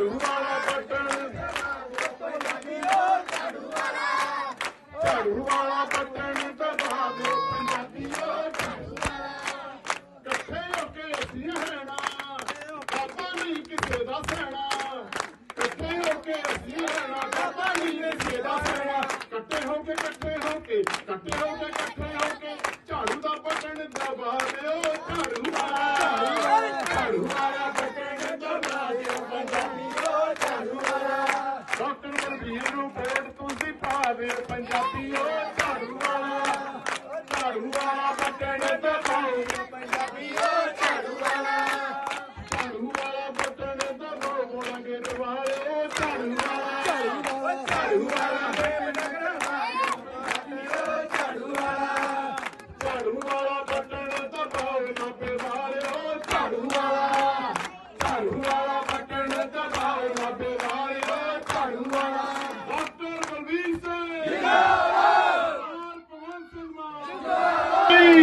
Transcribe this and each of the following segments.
ਝਾੜੂ ਵਾਲਾ ਬਟਨ ਝਾੜੂ ਵਾਲਾ ਬਟਨ ਦਬਾ ਦਿਓ ਪੰਜਾਬੀਓ ਝਾੜੂ ਵਾਲਾ ਇਕੱਠੇ ਹੋ ਕੇ ਅਸੀਂ ਰਹਿਣਾ। ਬਾਬਾ ਨਹੀਂ ਕਿਸੇ ਦਾ ਸਹਿਣਾ ਇਕੱਠੇ ਹੋ ਕੇ ਅਸੀਂ ਰਹਿਣਾ। ਬਾਬਾ ਨਹੀਂ ਕਿਸੇ ਦਾ ਸਹਿਣਾ। ਇਕੱਠੇ ਹੋ ਕੇ ਇਕੱਠੇ ਹੋ ਕੇ ਇਕੱਠੇ ਹੋ ਕੇ ਇਕੱਠੇ ਹੋ ਕੇ ਝਾੜੂ ਦਾ ਬਟਨ ਦਬਾ ਦਿਓ ਝਾੜੂ ਵਾਲਾ ਝਾੜੂ ਵਾਲਾ ਬਟਨ ਦਬਾ ਦਿਓ ਪੰਜਾਬੀਓ ਝਾੜੂ ਵਾਲਾ ਡਾਕਟਰ ਬਲਬੀਰ ਨੂੰ ਵੋਟ ਤੁਸੀਂ ਪੰਜਾਬੀਓ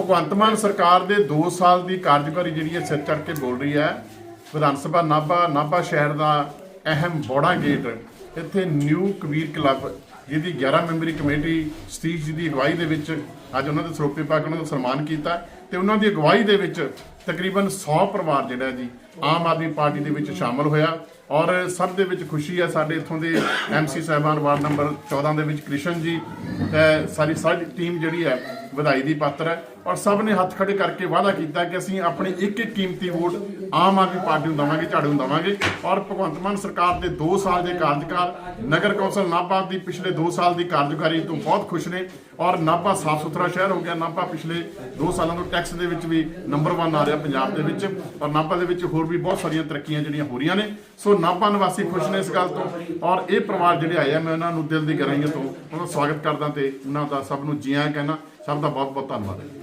ਭਗਵੰਤ ਮਾਨ ਮਾਨ ਸਰਕਾਰ ਦੇ 2 ਸਾਲ ਦੀ ਕਾਰਜਕਾਰੀ ਜਿਹੜੀ ਹੈ ਸਿਰ ਚੜ ਕੇ ਬੋਲ ਰਹੀ ਹੈ। ਵਿਧਾਨ ਸਭਾ ਨਾਭਾ ਨਾਭਾ ਸ਼ਹਿਰ ਦਾ ਅਹਿਮ ਬੋੜਾ ਗੇਟ। ਇੱਥੇ ਨਿਊ ਕਬੀਰ ਕਲੱਬ ਜਿਹਦੀ 11 ਮੈਂਬਰੀ ਕਮੇਟੀ ਸਤੀਸ਼ ਜੀ ਦੀ ਅਗਵਾਈ ਦੇ ਵਿੱਚ ਅੱਜ ਉਹਨਾਂ ਦੇ ਸਰੋਪੇ ਪਾ ਕੇ ਉਹਨਾਂ ਦਾ ਸਨਮਾਨ ਕੀਤਾ ਤੇ ਉਹਨਾਂ ਦੀ ਅਗਵਾਈ ਦੇ ਵਿੱਚ ਤਕਰੀਬਨ 100 ਪਰਿਵਾਰ ਜਿਹੜਾ ਜੀ, ਆਮ ਆਦਮੀ ਪਾਰਟੀ ਦੇ ਵਿੱਚ ਸ਼ਾਮਲ ਹੋਇਆ ਔਰ ਸਭ ਦੇ ਵਿੱਚ ਖੁਸ਼ੀ ਹੈ। ਸਾਡੇ ਇੱਥੋਂ ਦੇ ਐਮਸੀ ਸਾਹਿਬਾਨ ਵਾਰਡ ਨੰਬਰ 14 ਦੇ ਵਿੱਚ ਕ੍ਰਿਸ਼ਨ ਜੀ, ਤੇ ਸਾਰੀ ਸਾਡੀ ਟੀਮ ਜਿਹੜੀ ਹੈ ਵਧਾਈ ਦੀ ਪਾਤਰ ਹੈ ਔਰ ਸਭ ਨੇ ਹੱਥ ਖੜੇ ਕਰਕੇ ਵਾਅਦਾ ਕੀਤਾ ਕਿ ਅਸੀਂ ਆਪਣੀ ਇੱਕ ਇੱਕ ਕੀਮਤੀ ਵੋਟ ਆਮ ਆਦਮੀ ਪਾਰਟੀ ਨੂੰ ਦਵਾਂਗੇ, ਝਾੜੂ ਨੂੰ ਦਵਾਂਗੇ ਔਰ ਭਗਵੰਤ ਮਾਨ ਸਰਕਾਰ ਦੇ 2 ਸਾਲ ਦੇ ਕਾਰਜਕਾਲ, ਨਗਰ ਕੌਂਸਲ ਨਾਭਾ ਦੀ ਪਿਛਲੇ 2 ਸਾਲ ਦੀ ਕਾਰਜਕਾਰੀ ਤੋਂ ਬਹੁਤ ਖੁਸ਼ ਨੇ ਔਰ ਨਾਭਾ ਸਾਫ਼ ਸੁਥਰਾ ਸ਼ਹਿਰ ਹੋ ਗਿਆ। ਨਾਭਾ ਪਿਛਲੇ 2 ਸਾਲਾਂ ਤੋਂ ਟੈਕਸ ਦੇ ਵਿੱਚ ਵੀ ਨੰਬਰ 1 ਆ ਰਿਹਾ ਪੰਜਾਬ ਦੇ ਵਿੱਚ ਔਰ ਨਾਭਾ ਦੇ ਵਿੱਚ ਹੋਰ ਵੀ ਬਹੁਤ ਸਾਰੀਆਂ ਤਰੱਕੀਆਂ ਜਿਹੜੀਆਂ ਹੋ ਰਹੀਆਂ ਨੇ। ਸੋ ਨਾਭਾ ਨਿਵਾਸੀ ਖੁਸ਼ ਨੇ ਇਸ ਗੱਲ ਤੋਂ ਔਰ ਇਹ ਪਰਿਵਾਰ ਜਿਹੜੇ ਆਏ ਆ, ਮੈਂ ਉਹਨਾਂ ਨੂੰ ਦਿਲ ਦੀ ਗਹਿਰਾਈਆਂ ਤੋਂ ਉਹਨਾਂ ਦਾ ਸਵਾਗਤ ਕਰਦਾ ਤੇ ਉਹਨਾਂ ਦਾ ਸਭ ਨੂੰ ਜੀ ਆਇਆਂ ਕਹਿਣਾ, ਸਭ ਦਾ ਬਹੁਤ ਬਹੁਤ ਧੰਨਵਾਦ।